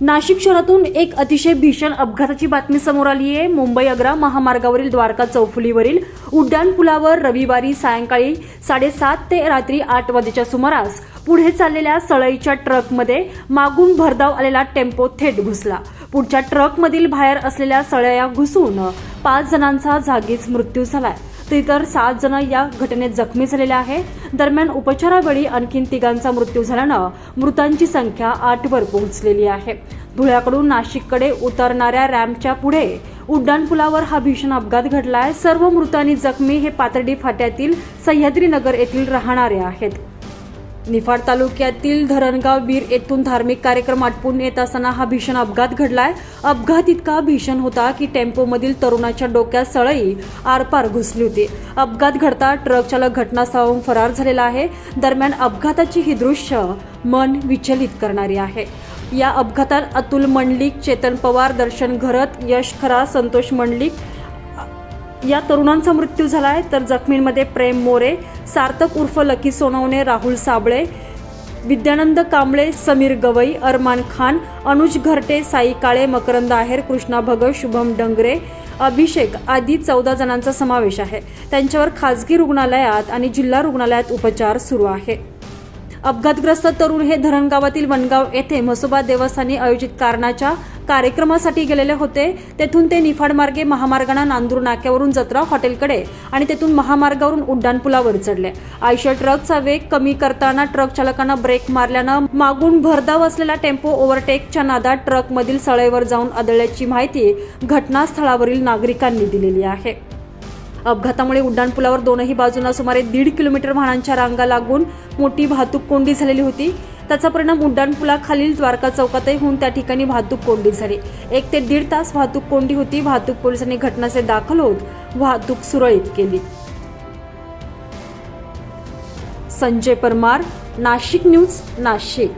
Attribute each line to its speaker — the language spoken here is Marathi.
Speaker 1: नाशिक शहरातून एक अतिशय भीषण अपघाताची बातमी समोर आली आहे. मुंबई अग्रा महामार्गावरील द्वारका चौफुलीवरील उड्डाण पुलावर रविवारी सायंकाळी साडेसात ते रात्री आठ वाजेच्या सुमारास पुढे चाललेल्या सळईच्या ट्रकमध्ये मागून भरधाव आलेला टेम्पो थेट घुसला. पुढच्या ट्रकमधील बाहेर असलेल्या सळया घुसून पाच जणांचा जागीच मृत्यू झालाय. तर इतर सात जण या घटनेत जखमी झालेले आहे दरम्यान उपचारावेळी आणखीन तिघांचा मृत्यू झाल्यानं मृतांची संख्या आठवर पोहोचलेली आहे. धुळ्याकडून नाशिककडे उतरणाऱ्या रॅम्पच्या पुढे उड्डाणपुलावर हा भीषण अपघात घडलाय. सर्व मृतांनी जखमी हे पातर्डी फाट्यातील सह्याद्रीनगर येथील राहणारे आहेत. निफाड तालुक्यातील धरणगाव वीर येथून धार्मिक कार्यक्रम आटपून येत असताना हा भीषण अपघात घडलाय. अपघात इतका भीषण होता की टेम्पोमधील तरुणाच्या डोक्यात सळई आरपार घुसली होती. अपघात घडता ट्रक चालक घटनास्थळावरून फरार झालेला आहे. दरम्यान अपघाताची ही दृश्य मन विचलित करणारी आहे. या अपघातात अतुल मंडलिक चेतन पवार दर्शन घरत यश खरा संतोष मंडलिक या तरुणांचा मृत्यू झाला आहे तर जखमींमध्ये प्रेम मोरे सार्थक उर्फ लकी सोनवणे राहुल साबळे विद्यानंद कांबळे समीर गवई अरमान खान अनुज घरटे साई काळे मकरंद आहेर कृष्णा भगत शुभम डंगरे अभिषेक आदी चौदा जणांचा समावेश आहे. त्यांच्यावर खासगी रुग्णालयात आणि जिल्हा रुग्णालयात उपचार सुरू आहे. अपघातग्रस्त तरुण हे धरणगावातील वनगाव येथे म्हसोबा देवस्थानी आयोजित कारणाच्या कार्यक्रमासाठी गेलेले होते. तेथून ते निफाड मार्गे महामार्गाने नांदूर नाक्यावरून जत्रा हॉटेलकडे आणि तेथून महामार्गावरून उड्डाणपुलावर चढले. आयशर ट्रकचा वेग कमी करताना ट्रक चालकानं ब्रेक मारल्यानं मागून भरधाव असलेला टेम्पो ओव्हरटेकच्या नादात ट्रकमधील सळईवर जाऊन आदळल्याची माहिती घटनास्थळावरील नागरिकांनी दिलेली आहे. अपघातामुळे उड्डाणपुलावर दोनही बाजूंना सुमारे दीड किलोमीटर वाहनांच्या रांगा लागून मोठी वाहतूक कोंडी झालेली होती. त्याचा परिणाम उड्डाणपुलाखालील द्वारका चौकातही होऊन त्या ठिकाणी वाहतूक कोंडी झाली. एक ते दीड तास वाहतूक कोंडी होती. वाहतूक पोलिसांनी घटनाचे दाखल होत वाहतूक सुरळीत केली. संजय परमार नाशिक न्यूज नाशिक.